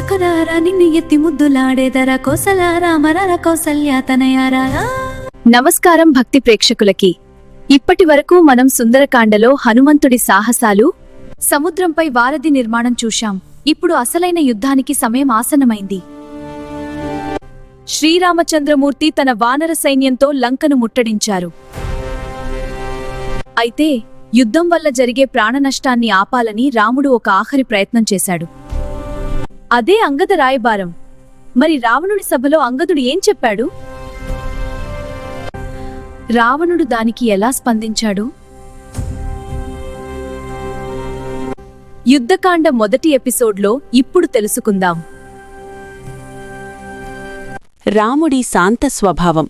రకురారా నిన్ను ఎత్తి ముద్దులాడేదర కోసల రామరర కౌసల్య తనయారా నమస్కారం భక్తి ప్రేక్షకులకి. ఇప్పటి వరకు మనం సుందరకాండలో హనుమంతుడి సాహసాలు సముద్రంపై వారధి నిర్మాణం చూశాం. ఇప్పుడు అసలైన యుద్ధానికి సమయం ఆసనమైంది శ్రీరామచంద్రమూర్తి తన వానర సైన్యంతో లంకను ముట్టడించారు. అయితే యుద్ధం వల్ల జరిగే ప్రాణనష్టాన్ని ఆపాలని రాముడు ఒక ఆఖరి ప్రయత్నం చేశాడు. అదే అంగద రాయబారం. మరి రావణుడి సభలో అంగదుడు ఏం చెప్పాడు? రావణుడు దానికి ఎలా స్పందించాడు? యుద్ధకాండ మొదటి ఎపిసోడ్లో ఇప్పుడు తెలుసుకుందాం. రాముడి శాంత స్వభావం.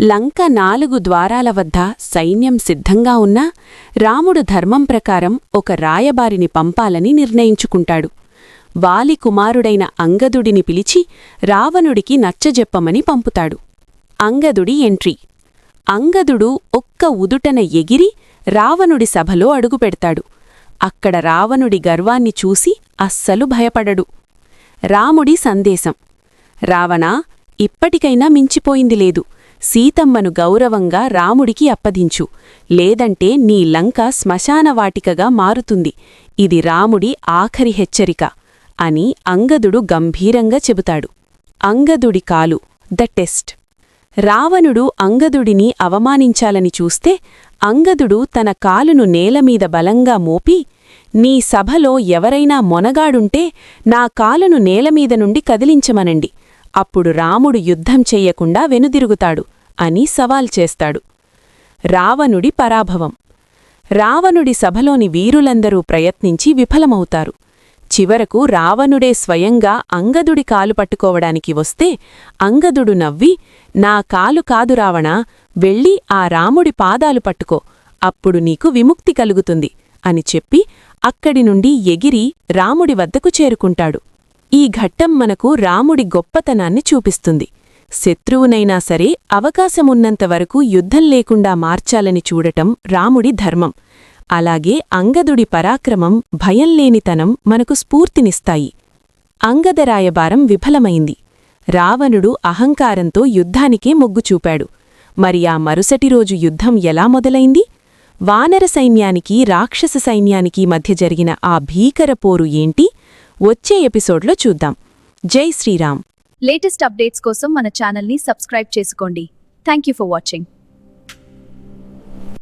లంక నాలుగు ద్వారాల వద్ద సైన్యం సిద్ధంగా ఉన్నా రాముడు ధర్మం ప్రకారం ఒక రాయబారిని పంపాలని నిర్ణయించుకుంటాడు. వాలి కుమారుడైన అంగదుడిని పిలిచి రావణుడికి నచ్చజెప్పమని పంపుతాడు. అంగదుడి ఎంట్రీ. అంగదుడు ఒక్క ఉదుటన ఎగిరి రావణుడి సభలో అడుగుపెడతాడు. అక్కడ రావణుడి గర్వాన్ని చూసి అస్సలు భయపడడు. రాముడి సందేశం. రావణా ఇప్పటికైనా మించిపోయింది లేదు. సీతమ్మను గౌరవంగా రాముడికి అప్పదించు లేదంటే నీ లంక శ్మశానవాటికగా మారుతుంది. ఇది రాముడి ఆఖరి హెచ్చరిక. అని అంగదుడు గంభీరంగా చెబుతాడు. అంగదుడి కాలు ద టెస్ట్. రావణుడు అంగదుడిని అవమానించాలని చూస్తే అంగదుడు తన కాలును నేలమీద బలంగా మోపి నీ సభలో ఎవరైనా మొనగాడుంటే నా కాలును నేలమీద నుండి కదిలించమనండి. అప్పుడు రాముడు యుద్ధం చెయ్యకుండా వెనుదిరుగుతాడు అని సవాల్ చేస్తాడు. రావణుడి పరాభవం. రావణుడి సభలోని వీరులందరూ ప్రయత్నించి విఫలమవుతారు. చివరకు రావణుడే స్వయంగా అంగదుడి కాలు పట్టుకోవడానికి వస్తే అంగదుడు నవ్వి నా కాలు కాదు రావణా వెళ్ళి ఆ రాముడి పాదాలు పట్టుకో అప్పుడు నీకు విముక్తి కలుగుతుంది అని చెప్పి అక్కడి నుండి ఎగిరి రాముడి వద్దకు చేరుకుంటాడు. ఈ ఘట్టం మనకు రాముడి గొప్పతనాన్ని చూపిస్తుంది. శత్రువునైనా సరే అవకాశమున్నంతవరకు యుద్ధం లేకుండా మార్చాలని చూడటం రాముడి ధర్మం. అలాగే అంగదుడి పరాక్రమం భయంలేనితనం మనకు స్ఫూర్తినిస్తాయి. అంగదరాయబారం విఫలమైంది. రావణుడు అహంకారంతో యుద్ధానికే మొగ్గు చూపాడు. మరి ఆ మరుసటి రోజు యుద్ధం ఎలా మొదలైంది? వానర సైన్యానికి రాక్షస సైన్యానికి మధ్య జరిగిన ఆ భీకర పోరు ఏంటి? వచ్చే ఎపిసోడ్లో చూద్దాం. జై శ్రీరామ్. లేటెస్ట్ అప్డేట్స్ కోసం మన ఛానల్ని సబ్స్క్రైబ్ చేసుకోండి. Thank you for watching.